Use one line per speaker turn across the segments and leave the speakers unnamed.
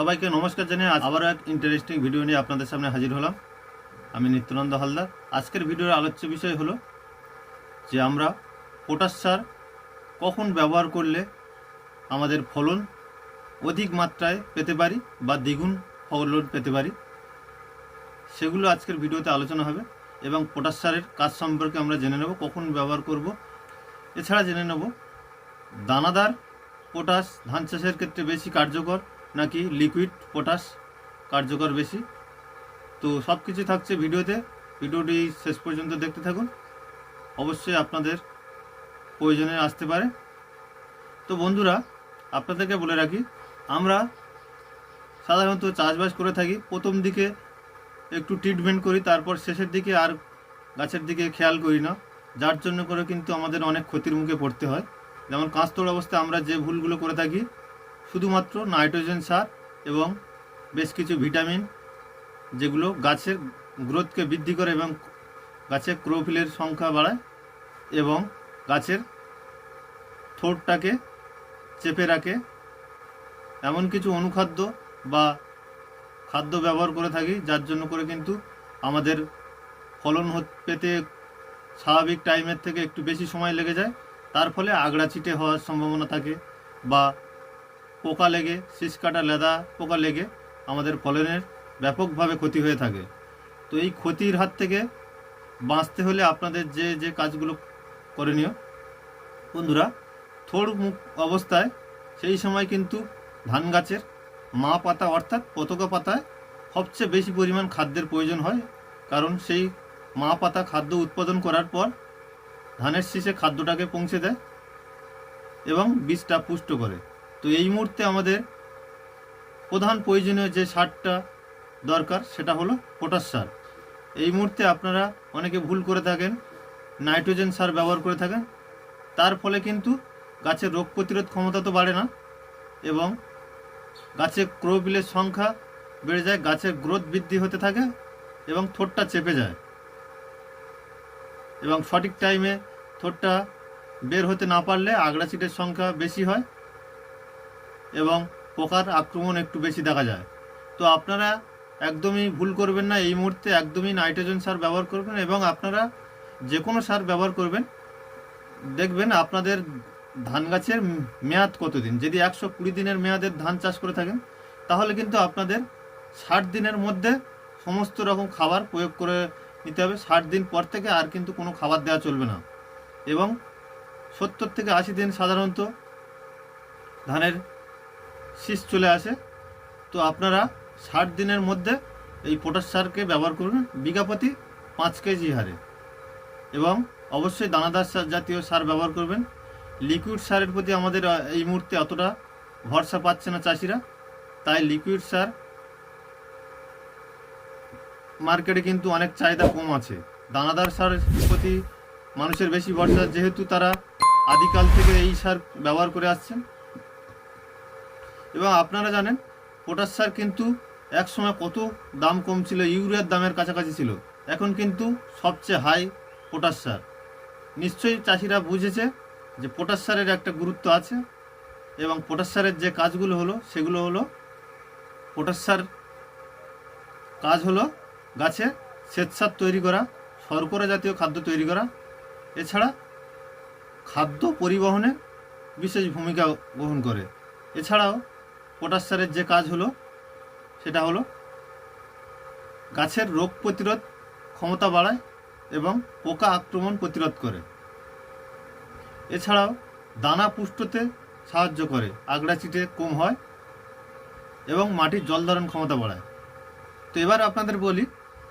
সবাইকে নমস্কার জানিয়ে আবারও এক ইন্টারেস্টিং ভিডিও নিয়ে আপনাদের সামনে হাজির হলাম। আমি নিত্যানন্দ হালদার। আজকের ভিডিওর আলোচ্য বিষয় হলো যে আমরা পটাশ সার কখন ব্যবহার করলে আমাদের ফলন অধিক মাত্রায় পেতে পারি বা দ্বিগুণ ফলন পেতে পারি, সেগুলো আজকের ভিডিওতে আলোচনা হবে এবং পটাশ সারের কাজ সম্পর্কে আমরা জেনে নেব, কখন ব্যবহার করব। এছাড়া জেনে নেব, দানাদার পটাশ ধান চাষের ক্ষেত্রে বেশি কার্যকর নাকি লিকুইড, পটাশ, কার্যকর বেশি? তো সব কিছু থাকছে ভিডিওতে। ভিডিওটি শেষ পর্যন্ত দেখতে থাকুন। অবশ্যই আপনাদের প্রয়োজনে আসতে পারে। তো বন্ধুরা, আপনাদেরকে বলে রাখি, আমরা সাধারণত চাষবাস করে থাকি। প্রথম দিকে একটু ট্রিটমেন্ট করি, তারপর শেষের দিকে আর গাছের দিকে খেয়াল করি না। যার জন্য করে কিন্তু আমাদের অনেক ক্ষতির মুখে পড়তে হয়। যেমন কাঁচতোড় অবস্থায় আমরা যে ভুলগুলো করে থাকি শুধুমাত্র নাইট্রোজেন সার এবং বেশ কিছু ভিটামিন যেগুলো গাছের গ্রোথকে বৃদ্ধি করে এবং গাছের ক্রোফিলের সংখ্যা বাড়ায় এবং গাছের ঠোঁটটাকে চেপে রাখে। এমন কিছু অনুখাদ্য বা খাদ্য ব্যবহার করে থাকি, যার জন্য করে কিন্তু আমাদের ফলন পেতে স্বাভাবিক টাইমের থেকে একটু বেশি সময় লেগে যায়। তার ফলে আগড়া চিটে হওয়ার সম্ভাবনা থাকে বা পোকা লেগে, শীষ কাটা লেদা পোকা লেগে আমাদের ফলনের ব্যাপকভাবে ক্ষতি হয়ে থাকে। তো এই ক্ষতির হাত থেকে বাঁচতে হলে আপনাদের যে যে কাজগুলো করণীয়, বন্ধুরা থোড় মুখ অবস্থায় সেই সময় কিন্তু ধান গাছের মা পাতা অর্থাৎ পতকা পাতায় সবচেয়ে বেশি পরিমাণ খাদ্যের প্রয়োজন হয়। কারণ সেই মা পাতা খাদ্য উৎপাদন করার পর ধানের শীষে খাদ্যটাকে পৌঁছে দেয় এবং বীজটা পুষ্ট করে। তো এই মুহূর্তে আমাদের প্রধান প্রয়োজনীয় যে সারটা দরকার, সেটা হলো পটাশ সার। এই মুহূর্তে আপনারা অনেকে ভুল করে থাকেন নাইট্রোজেন সার ব্যবহার করে থাকেন। তার ফলে কিন্তু গাছের রোগ প্রতিরোধ ক্ষমতা তো বাড়ে না এবং গাছে ক্রোবিলের সংখ্যা বেড়ে যায়, গাছের গ্রোথ বৃদ্ধি হতে থাকে এবং থোটটা চেপে যায়। এবং সঠিক টাইমে থোটটা বের হতে না পারলে আগড়া চিটের সংখ্যা বেশি হয়। এবং পোকার আক্রমণ একটু বেশি দেখা যায়। তো আপনারা একদমই ভুল করবেন না, এই মুহূর্তে একদমই নাইট্রোজেন সার ব্যবহার করবেন এবং আপনারা যে কোনো সার ব্যবহার করবেন। দেখবেন আপনাদের ধান গাছের মেয়াদ কতদিন? যদি একশো কুড়ি দিনের মেয়াদের ধান চাষ করে থাকেন, তাহলে কিন্তু আপনাদের ষাট দিনের মধ্যে সমস্ত রকম খাবার প্রয়োগ করে নিতে হবে। ষাট দিন পর থেকে আর কিন্তু কোনো খাবার দেওয়া চলবে না। এবং সত্তর থেকে আশি দিন সাধারণত ধানের শীষ চলে আসে। তো আপনারা ষাট দিনের মধ্যে এই পটাশ সারকে ব্যবহার করবেন বিঘা প্রতি পাঁচ কেজি হারে। এবং অবশ্যই দানাদার সার জাতীয় সার ব্যবহার করবেন। লিকুইড সারের প্রতি আমাদের এই মুহূর্তে অতটা ভরসা পাচ্ছে না চাষিরা। তাই লিকুইড সার মার্কেটে কিন্তু অনেক চাহিদা কম আছে। দানাদার সারের প্রতি মানুষের বেশি ভরসা, যেহেতু তারা আদিকাল থেকে এই সার ব্যবহার করে আসছেন। এবং আপনারা জানেন পটাশ সার কিন্তু এক সময় কত দাম কম ছিল, ইউরিয়ার দামের কাছাকাছি ছিল। এখন কিন্তু সবচেয়ে হাই পটাশ সার। নিশ্চয়ই চাষিরা বুঝেছে যে পটাশ সারের একটা গুরুত্ব আছে এবং পটাশ সারের যে কাজগুলো হলো, সেগুলো হলো পটাশ সার কাজ হলো গাছে শ্বেতসার তৈরি করা, শর্করা জাতীয় খাদ্য তৈরি করা। এছাড়া খাদ্য পরিবহনে বিশেষ ভূমিকা গ্রহণ করে। এছাড়াও পটাশ সারের যে কাজ হলো, সেটা হলো গাছের রোগ প্রতিরোধ ক্ষমতা বাড়ায় এবং পোকা আক্রমণ প্রতিরোধ করে। এছাড়াও দানা পুষ্টতে সাহায্য করে, আগড়া চিটে কম হয় এবং মাটির জল ধারণ ক্ষমতা বাড়ায়। তো এবার আপনাদের বলি,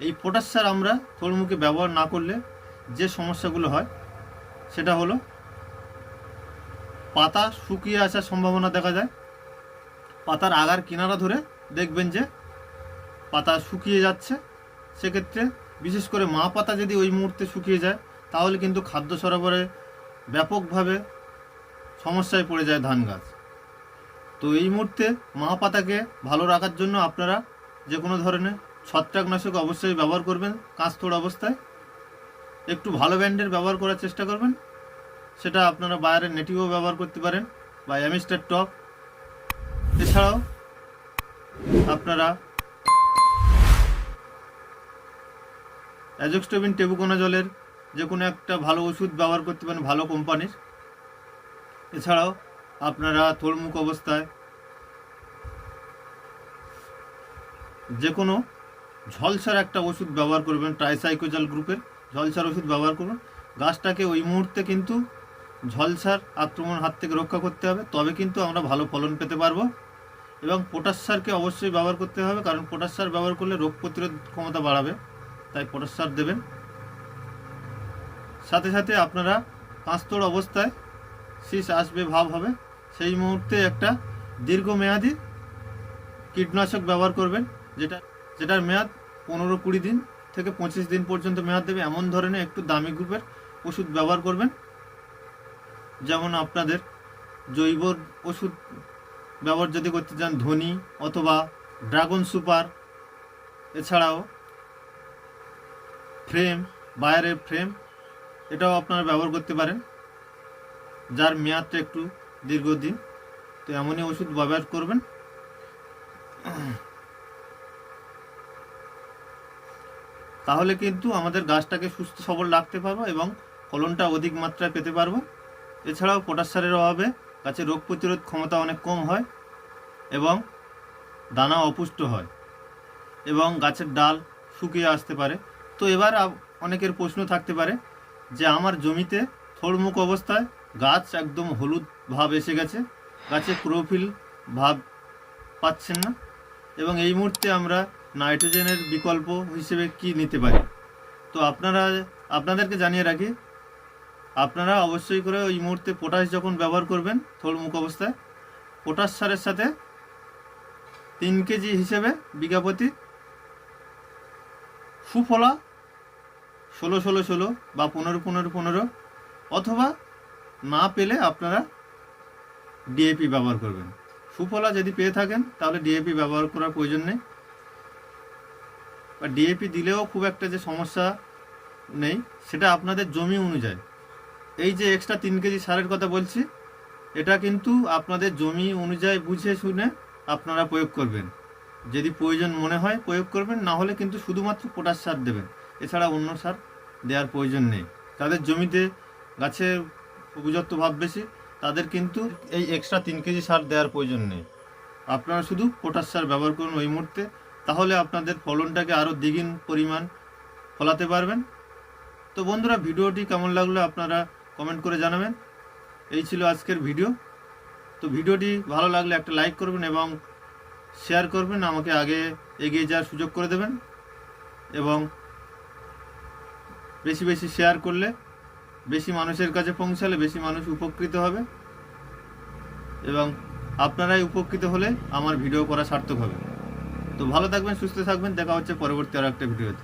এই পটাশ সার আমরা তরমুখে ব্যবহার না করলে যে সমস্যাগুলো হয়, সেটা হলো পাতা শুকিয়ে আসার সম্ভাবনা দেখা যায় পাতার আগার কিনারা ধরে দেখবেন যে পাতা শুকিয়ে যাচ্ছে। সেক্ষেত্রে বিশেষ করে মা পাতা যদি ওই মুহূর্তে শুকিয়ে যায়, তাহলে কিন্তু খাদ্য সরবরাহে ব্যাপকভাবে সমস্যায় পড়ে যায় ধান গাছ। তো এই মুহূর্তে মা পাতাকে ভালো রাখার জন্য আপনারা যে কোনো ধরনের ছত্রাকনাশক অবশ্যই ব্যবহার করবেন, কাঁচতোড় অবস্থায়। একটু ভালো ব্র্যান্ডের ব্যবহার করার চেষ্টা করবেন। সেটা আপনারা বাইরের নেটিভও ব্যবহার করতে পারেন বা অ্যামিস্টার টপ এছাড়াও, আপনারা অ্যাজোক্সটোবিন টেবুকোনা জলের যে কোনো একটা ভালো ওষুধ ব্যবহার করতে পারেন, ভালো কোম্পানির এছাড়াও, আপনারা থোড়মুখ অবস্থায় যে কোনো ঝলসার একটা ওষুধ ব্যবহার করবেন ট্রাইসাইকোজাল গ্রুপের ঝলসার ওষুধ ব্যবহার করুন। গাছটাকে ওই মুহূর্তে কিন্তু ঝলসার আক্রমণ হাত থেকে রক্ষা করতে হবে, তবে কিন্তু আমরা ভালো ফলন পেতে পারব। এবং পটাশ সারকে অবশ্যই ব্যবহার করতে হবে, কারণ পটাশ সার ব্যবহার করলে রোগ প্রতিরোধ ক্ষমতা বাড়াবে, তাই পটাশ সার দেবেন। সাথে সাথে আপনারা পাঁচতোড় অবস্থায় শীষ আসবে, ভাব হবে, সেই মুহূর্তে একটা দীর্ঘমেয়াদী কীটনাশক ব্যবহার করবেন, যেটা, যেটার মেয়াদ পনেরো কুড়ি দিন থেকে পঁচিশ দিন পর্যন্ত মেয়াদ দেবে, এমন ধরনের একটু দামি গ্রুপের ওষুধ ব্যবহার করবেন। যেমন আপনাদের জৈব ওষুধ ব্যবহার যদি করতে চান ধনি অথবা ড্রাগন সুপার, এছাড়াও ফ্রেম, বায়ারের ফ্রেম, এটাও আপনারা ব্যবহার করতে পারেন, যার মেয়াদটা একটু দীর্ঘদিন। তো এমনই ওষুধ ব্যবহার করবেন। তাহলে কিন্তু আমাদের গাছটাকে সুস্থ সবল রাখতে পারব এবং ফলনটা অধিক মাত্রায় পেতে পারব। এছাড়াও পটাশ সারের অভাবে গাছের রোগ প্রতিরোধ ক্ষমতা অনেক কম হয় এবং দানা অপুষ্ট হয় এবং গাছের ডাল শুকিয়ে আসতে পারে। তো এবার অনেকের প্রশ্ন থাকতে পারে যে আমার জমিতে থোড়মুখ অবস্থায় গাছ একদম হলুদ ভাব এসে গেছে, গাছে ক্লোরোফিল ভাব পাচ্ছেন না এবং এই মুহূর্তে আমরা নাইট্রোজেনের বিকল্প হিসেবে কি নিতে পারি? তো আপনারা, আপনাদেরকে জানিয়ে রাখি আপনারা অবশ্যই করে ওই মুহূর্তে পটাশ যখন ব্যবহার করবেন থোল মুখ অবস্থায় পটাশ সারের সাথে তিন কেজি হিসেবে বিঘা প্রতি সুফলা ষোলো ষোলো ষোলো বা পনেরো পনেরো পনেরো অথবা না পেলে আপনারা ডিএপি ব্যবহার করবেন। সুফলা যদি পেয়ে থাকেন, তাহলে ডিএপি ব্যবহার করার প্রয়োজন নেই। বা ডিএপি দিলেও খুব একটা যে সমস্যা নেই, সেটা আপনাদের জমি অনুযায়ী। এই যে এক্সট্রা তিন কেজি সারের কথা বলছি, এটা কিন্তু আপনাদের জমি অনুযায়ী বুঝে শুনে আপনারা প্রয়োগ করবেন। যদি প্রয়োজন মনে হয় প্রয়োগ করবেন, না হলে কিন্তু শুধুমাত্র পটাশ সার দেবেন। এছাড়া অন্য সার দেওয়ার প্রয়োজন নেই। তাদের জমিতে গাছের উপযুক্ত ভাব বেশি, তাদের কিন্তু এই এক্সট্রা তিন কেজি সার দেওয়ার প্রয়োজন নেই। আপনারা শুধু পটাশ সার ব্যবহার করুন ওই মুহূর্তে, তাহলে আপনাদের ফলনটাকে আরও দ্বিগুণ পরিমাণ ফলাতে পারবেন। তো বন্ধুরা, ভিডিওটি কেমন লাগল আপনারা কমেন্ট করে জানাবেন। এই ছিল আজকের ভিডিও। তো ভিডিওটি ভালো লাগলে একটা লাইক করবেন এবং শেয়ার করবেন, আমাকে আগে এগিয়ে যাওয়ার সুযোগ করে দেবেন। এবং বেশি বেশি শেয়ার করলে বেশি মানুষের কাছে পৌঁছালে বেশি মানুষ উপকৃত হবে। এবং আপনারাই উপকৃত হলে আমার ভিডিও করা সার্থক হবে। তো ভালো থাকবেন, সুস্থ থাকবেন। দেখা হচ্ছে পরবর্তী আর একটা ভিডিওতে।